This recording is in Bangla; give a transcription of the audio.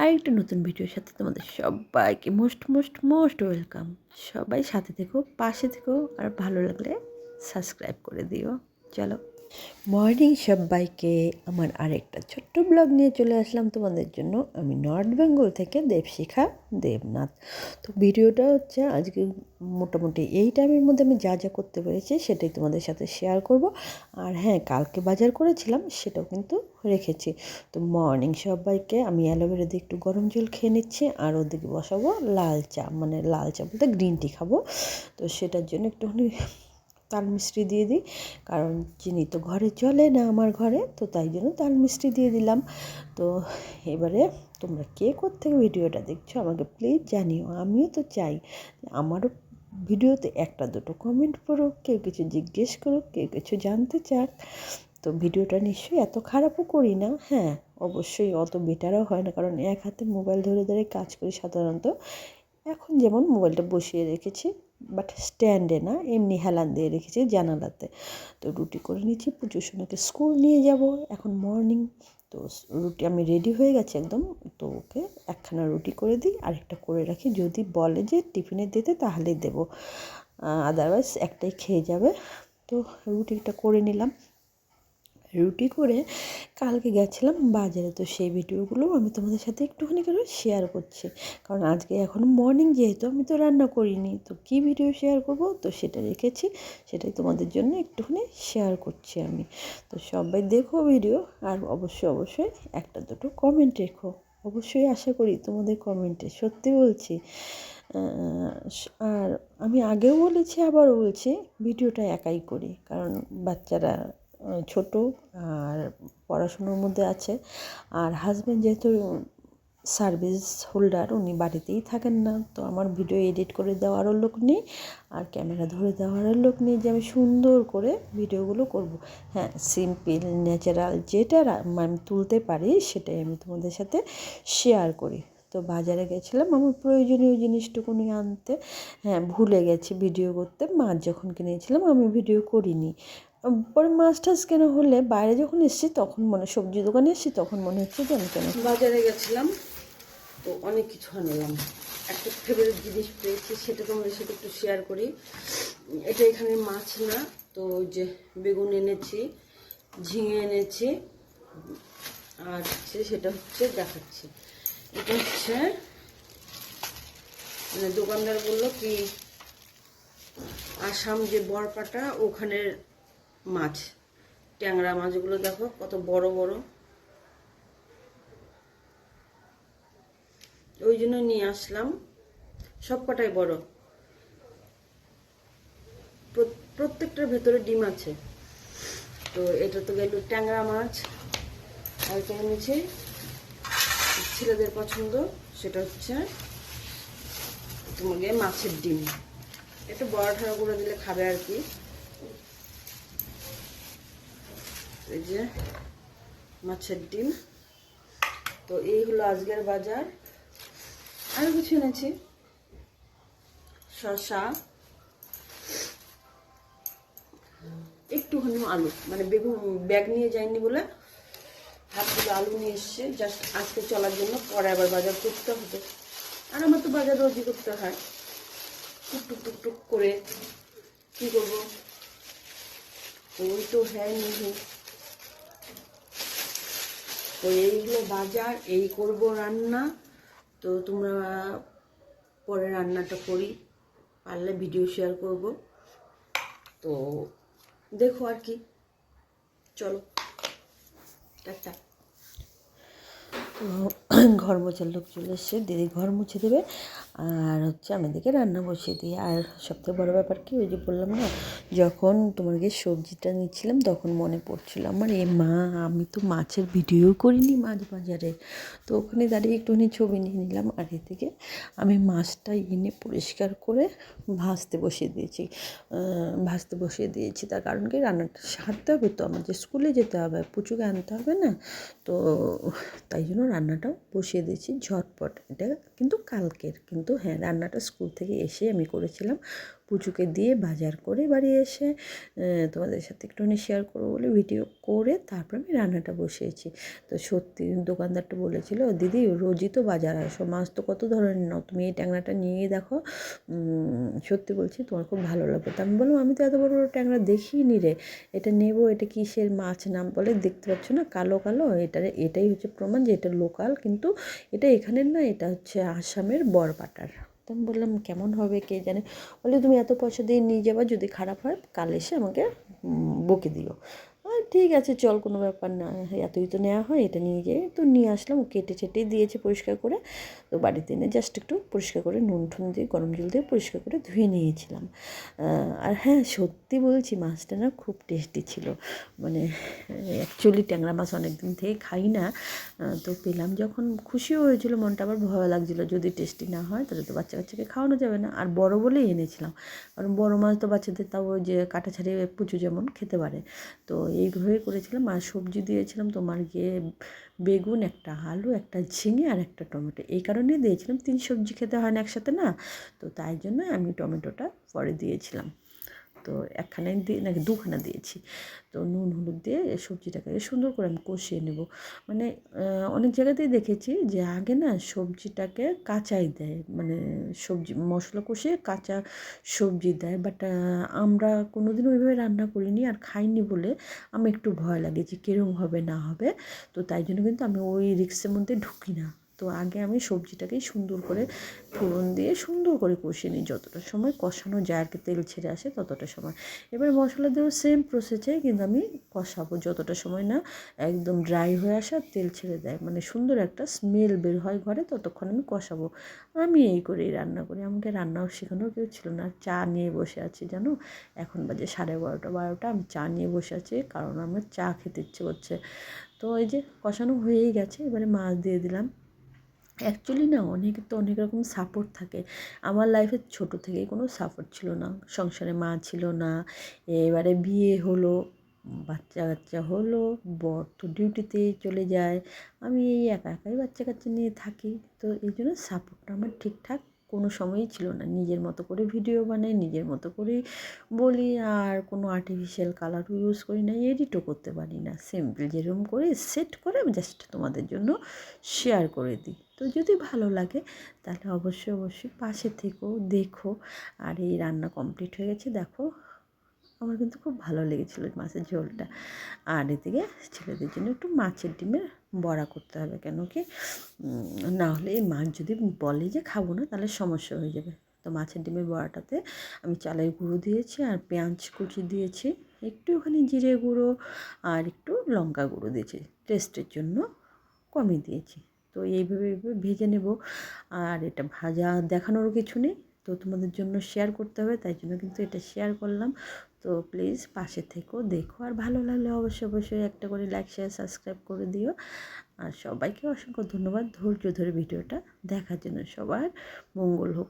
আরেকটা নতুন ভিডিওর সাথে তোমাদের সবাইকে মোস্ট মোস্ট মোস্ট ওয়েলকাম সবাই সাথে থেকো, পাশে থেকো, আর ভালো লাগলে সাবস্ক্রাইব করে দিও। চলো। মর্নিং সবাইকে আমার আরেকটা ছোট্ট ব্লগ নিয়ে চলে আসলাম তোমাদের জন্য। আমি নর্থ বেঙ্গল থেকে দেবশিখা দেবনাথ। তো ভিডিওটা হচ্ছে আজকে মোটামুটি এই টাইমের মধ্যে আমি যা যা করতে পেরেছি সেটাই তোমাদের সাথে শেয়ার করব। আর হ্যাঁ কালকে বাজার করেছিলাম সেটাও কিন্তু রেখেছি। তো মর্নিং সবাইকে আমি অ্যালোভেরা দিয়ে একটু গরম জল খেয়ে নিচ্ছি আর ওদিকে বসাবো লাল চা মানে লাল চা বলতে গ্রিন টি খাব। তো সেটার জন্য একটুখানি তাল মিষ্টি দিয়ে দিই। কারণ চিনি তো ঘরে চলে না আমার ঘরে, তো তাই জন্য তাল মিষ্টি দিয়ে দিলাম। তো এবারে তোমরা কে থেকে ভিডিওটা দেখছ আমাকে প্লিজ জানিও। আমিও তো চাই আমারও ভিডিওতে একটা দুটো কমেন্ট করুক কেউ কিছু জিজ্ঞেস করুক, কেউ কিছু জানতে চাক। তো ভিডিওটা নিশ্চয়ই এত খারাপও করি না। হ্যাঁ অবশ্যই অত বেটারও হয় না। কারণ এক হাতে মোবাইল ধরে ধরে কাজ করি সাধারণত। এখন যেমন মোবাইলটা বসিয়ে রেখেছি বাট স্ট্যান্ডে না, এমনি হেলান দিয়ে রেখেছি জানালাতে। তো রুটি করে নিচ্ছি প্রচুর সোনাকে স্কুল নিয়ে যাব, এখন মর্নিং তো রুটি আমি রেডি হয়ে গেছি একদম, তো ওকে একখানা রুটি করে দিই, আরেকটা করে রাখি। যদি বলে যে টিফিনে দিতে, তাহলে দেবো। আদারওয়াইজ একটাই খেয়ে যাবে। তো রুটিটা করে নিলাম। রুটি করে কালকে গেছিলাম বাজারে। তো সেই ভিডিওগুলো আমি তোমাদের সাথে একটুখানি করে শেয়ার করছি। কারণ আজকে এখন মর্নিং যেহেতু আমি তো রান্না করিনি, তো কি ভিডিও শেয়ার করব? তো সেটা রেখেছি, সেটাই তোমাদের জন্য একটুখানি শেয়ার করছি আমি। তো সবাই দেখো ভিডিও আর অবশ্যই অবশ্যই একটা দুটো কমেন্ট রেখো। অবশ্যই আশা করি তোমাদের কমেন্টে সত্যি বলছি। আর আমি আগেও বলেছি, আবারও বলছি ভিডিওটা একাই করি। কারণ বাচ্চারা ছোট আর পড়াশুনোর মধ্যে আছে। আর হাজব্যান্ড যেহেতু সার্ভিস হোল্ডার উনি বাড়িতেই থাকেন না। তো আমার ভিডিও এডিট করে দেওয়ারও লোক নেই আর ক্যামেরা ধরে দেওয়ারও লোক নেই যে আমি সুন্দর করে ভিডিওগুলো করব। হ্যাঁ সিম্পল ন্যাচারাল যেটা আমি তুলতে পারি সেটাই আমি তোমাদের সাথে শেয়ার করি। তো বাজারে গেছিলাম, আমার প্রয়োজনীয় জিনিসটুকুনি আনতে। হ্যাঁ ভুলে গেছি ভিডিও করতে। মাছ যখন কিনেছিলাম, আমি ভিডিও করিনি। পরে মাছ টাছ কেনা হলে বাইরে যখন এসেছি তখন মনে, সবজি দোকানে এসেছি তখন মনে হচ্ছে যে আমি কেন বাজারে গেছিলাম, তো অনেক কিছু আনলাম। একটা ফেভারিট জিনিস পেয়েছি, সেটা তোমাদের সাথে একটু শেয়ার করি। এটা এখানে মাছ না, তো যে বেগুন এনেছি, ঝিঙে এনেছি, আর হচ্ছে সেটা হচ্ছে দেখাচ্ছি। এটা হচ্ছে মানে দোকানদার বলল কি, আসাম যে বরপাটা, ওখানের মাছ, ট্যাংরা মাছগুলো দেখো, কত বড় বড়। ওই জন্য নিয়ে আসলাম। সব কটাই বড়। প্রত্যেকটার ভেতরে ডিম আছে। তো এটা তো গেল ট্যাংরা মাছ, আর এটা এনেছি ছেলেদের পছন্দ, সেটা হচ্ছে তোমাকে মাছের ডিম। একটু বড় ঠাড়া করে দিলে খাবে আর কি। এই যে মাছের ডিম। তো এই হলো আজকের বাজার। আরও কিছু এনেছি। শসা, একটুখানি আলু। মানে বেগুন ব্যাগ নিয়ে যায়নি বলে হাত থেকে আলু নিয়ে এসছে। জাস্ট আজকে চলার জন্য, পরে আবার বাজার করতে হবে। আর আমার তো বাজার রোজই করতে হয়। টুক টুক টুক টুক করে কী করব? ওই তো হ্যাঁ নেই। তো এইগুলো বাজার, এই করব রান্না। তো তোমরা পরে রান্নাটা করি, পারলে ভিডিও শেয়ার করব। তো দেখো আর কি। চলো, টাটা। ঘর মোছার লোক চলে এসছে, দিদি ঘর মুছে দেবে। আর হচ্ছে আমি দিকে রান্না বসিয়ে দিই। আর সবথেকে বড়ো ব্যাপার কি, ওই যে বললাম না, যখন তোমাকে সবজিটা নিচ্ছিলাম তখন মনে পড়ছিল আমার, এ মা, আমি তো মাছের ভিডিও করিনি মাছ বাজারে। তো ওখানে দাঁড়িয়ে একটুখানি ছবি নিয়ে নিলাম আর এ থেকে আমি মাছটা এনে পরিষ্কার করে ভাজতে বসিয়ে দিয়েছি। ভাজতে বসিয়ে দিয়েছি। তার কারণ কি, রান্নাটা সারতে হবে তো আমার যে স্কুলে যেতে হবে, পুচুকে আনতে হবে না? তো তাই জন্য রান্নাটাও বসিয়ে দিয়েছি ঝটপট। এটা কিন্তু কালকের, কিন্তু হ্যাঁ রান্নাটা স্কুল থেকে এসে আমি করেছিলাম। পুচুকে দিয়ে বাজার করে বাড়ি এসে তোমাদের সাথে একটুখানি শেয়ার করব বলে ভিডিও করে তারপর আমি রান্নাটা বসিয়েছি। তো সত্যি দোকানদারটা বলেছিল, দিদি, রোজই তো বাজার আসো, মাছ তো কত ধরনের নাও? তুমি এই ট্যাংরাটা নিয়ে দেখো। সত্যি বলছি, তোমার খুব ভালো লাগবে। তা আমি বললাম, আমি তো এত বড় বড় ট্যাংরা দেখিনি রে। এটা নেব, এটা কিসের মাছ নাম বলে দেখতে পাচ্ছ না? কালো কালো। এটা এটাই হচ্ছে প্রমাণ যে এটা লোকাল, কিন্তু এটা এখানের না, এটা হচ্ছে আসামের বরপাটার। আমি বললাম, কেমন হবে কে জানে? বলে, তুমি এত পয়সা দিয়ে নিয়ে যাবা, যদি খারাপ হয়, কাল এসে আমাকে বকে দিও। ঠিক আছে, চল কোনো ব্যাপার না। এতই তো নেওয়া হয়, এটা নিয়ে যাই তো নিয়ে আসলাম। কেটে ছেটেই দিয়েছে পরিষ্কার করে। তো বাড়িতে এনে জাস্ট একটু পরিষ্কার করে নুন ঠুন দিয়ে, গরম জল দিয়ে পরিষ্কার করে ধুয়ে নিয়েছিলাম। আর হ্যাঁ সত্যি বলছি, মাছটা না খুব টেস্টি ছিল। মানে অ্যাকচুয়ালি ট্যাংরা মাছ অনেক দিন থেকে খাই না। তো পেলাম যখন খুশিও হয়েছিল, মনটা আবার ভয় লাগছিল। যদি টেস্টি না হয়, তাহলে তো বাচ্চা কাচ্চাকে খাওয়ানো যাবে না। আর বড় বলেই এনেছিলাম। কারণ বড় মাছ তো বাচ্চাদের তাও যে কাটা ছাড়িয়ে পুচু যেমন খেতে পারে। তো এইভাবে করেছিলাম আর সবজি দিয়েছিলাম তোমার গিয়ে বেগুন, একটা আলু, একটা ঝিঙে আর একটা টমেটো। এই কারণেই দিয়েছিলাম। তিন সবজি খেতে হয় না একসাথে না? তো তাই জন্য আমি টমেটোটা পরে দিয়েছিলাম। তো একখানে দিয়ে, নাকি দুখানা দিয়েছি। তো নুন, হলুদ দিয়ে সবজিটাকে সুন্দর করে আমি কষিয়ে নেব। মানে অনেক জায়গাতেই দেখেছি যে আগে না সবজিটাকে কাঁচাই দেয়। মানে সবজি, মশলা কষিয়ে কাঁচা সবজি দেয়। বাট আমরা কোনোদিন ওইভাবে রান্না করিনি আর খাইনি বলে আমি একটু ভয় লাগে যে কীরকম হবে না হবে। তো তাই জন্য কিন্তু আমি ওই রিক্সের মধ্যে ঢুকি না। তো আগে আমি সবজিটাকেই সুন্দর করে ফোড়ন দিয়ে সুন্দর করে কষিয়ে নিই। যতটা সময় কষানো যায় আর কি তেল ছেড়ে আসে ততটা সময়। এবার মশলা দিয়েও সেম প্রসেসে কিন্তু আমি কষাবো। যতটা সময় না একদম ড্রাই হয়ে আসে আর তেল ছেড়ে দেয়। মানে সুন্দর একটা স্মেল বের হয় ঘরে, ততক্ষণ আমি কষাবো। আমি এই করেই রান্না করি। আমাকে রান্নাও শেখানোর কেউ ছিল না। চা নিয়ে বসে আছি, জানো? এখন বাজে সাড়ে বারোটা বারোটা। আমি চা নিয়ে বসে আছি, কারণ আমার চা খেতে ইচ্ছে করছে। তো এই যে কষানো হয়েই গেছে। এবারে মাছ দিয়ে দিলাম। অ্যাকচুয়ালি না অনেকের তো অনেক রকম সাপোর্ট থাকে। আমার লাইফে ছোট থেকেই কোনো সাপোর্ট ছিল না। সংসারে মা ছিল না, এবারে বিয়ে হলো, বাচ্চা কাচ্চা হলো, বর তো ডিউটিতে চলে যায়। আমি এই একা একাই বাচ্চা কাচ্চা নিয়ে থাকি। তো এই জন্য সাপোর্টটা আমার ঠিকঠাক কোনো সময়ই ছিল না। নিজের মতো করে ভিডিও বানাই, নিজের মতো করেই বলি, আর কোনো আর্টিফিশিয়াল কালারও ইউজ করি না এডিটও করতে পারি না। সিম্পল যেরকম করে সেট করে আমি জাস্ট তোমাদের জন্য শেয়ার করে দিই। তো যদি ভালো লাগে, তাহলে অবশ্যই অবশ্যই পাশে থেকেও দেখো। আর এই রান্না কমপ্লিট হয়ে গেছে, দেখো। আমার কিন্তু খুব ভালো লেগেছিলো মাছের ঝোলটা। আর এদিকে ছেলেদের জন্য একটু মাছের ডিমের বড়া করতে হবে কেন কি? না হলে এই মাছ যদি বলে যে খাব না, তাহলে সমস্যা হয়ে যাবে। তো মাছের ডিমের বড়াটাতে আমি চালের গুঁড়ো দিয়েছি আর পেঁয়াজ কুচি দিয়েছি, একটু ওখানে জিরে গুঁড়ো আর একটু লঙ্কা গুঁড়ো দিয়েছি। টেস্টের জন্য কমই দিয়েছি। তো এইভাবে এইভাবে ভেজে নেব। আর এটা ভাজা দেখানোরও কিছু নেই, তো তোমাদের জন্য শেয়ার করতে হবে, তাই জন্য কিন্তু এটা শেয়ার করলাম। তো প্লিজ পাশে থেকো, দেখো, আর ভালো লাগলে অবশ্যই অবশ্যই একটা করে লাইক শেয়ার সাবস্ক্রাইব করে দিও। আর সবাইকে অসংখ্য ধন্যবাদ ধৈর্য ধরে ভিডিওটা দেখার জন্য। সবার মঙ্গল হোক।